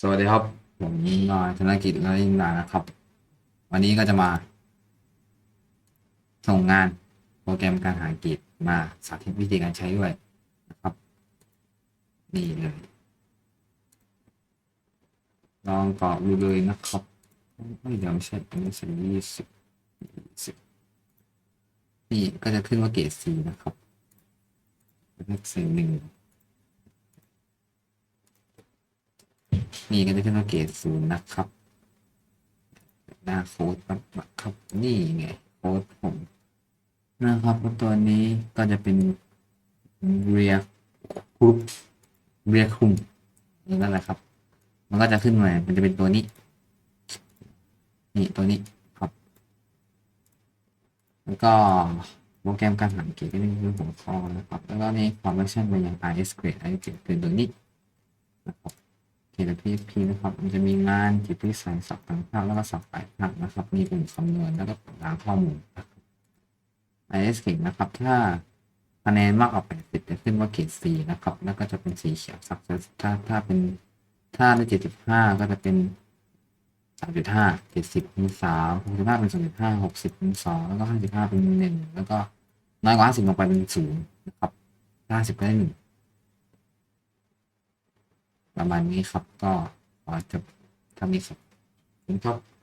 สวัสดีครับ ผมนายธนกิจและยินดานะครับ วันนี้ก็จะมา ส่งงานโปรแกรมการหาเกรดมาสาธิตวิธีการใช้ด้วยนะครับ นี่เลย ลองกรอกดูเลยนะครับไม่เดี๋ยวไม่ใช่อันนี้ใช่ยี่สิบสิบนี่ก็จะขึ้นว่าเกรดสี่นะครับเลขสี่หนึ่ง นี่ก็จะขึ้นว่าเกรดศูนย์นะครับ หน้าโค้ดครับนี่ไงโค้ดผมนะครับแล้วตัวนี้ก็จะเป็นเรียกรุ๊ปเรียกคุมนั่นแหละครับ มันก็จะขึ้นมา มันจะเป็นตัวนี้ นี่ตัวนี้ครับ แล้วก็โปรแกรมการหาเกรดก็นี่คือหัวข้อนะครับ แล้วก็นี่ความไม่ใช่มายัง RS Grade RS Grade คือตัวนี้นะครับ เขียน PHP นะครับ มันจะมีงานจิตวิสัยศัพท์ต่างภาคแล้วก็ศัพท์ปลายภาคนะครับ มีกลุ่มคำนวณแล้วก็ล้างข้อมูลนะครับ IS เก่งนะครับ ถ้าคะแนนมากกว่า 80 จะขึ้นว่าเกรด C นะครับ แล้วก็จะเป็นสีเขียว success ถ้าถ้าเป็นถ้าได้ 75 ก็จะเป็น 3.5 70เป็น3 65เป็น2.5 60เป็น2แล้วก็ 55 เป็น 1 แล้วก็น้อยกว่า 50ลงไปเป็น0นะครับ50ก็ได้1 ประมาณนี้ครับก็ขอจบเท่านี้ครับขอบคุณครับ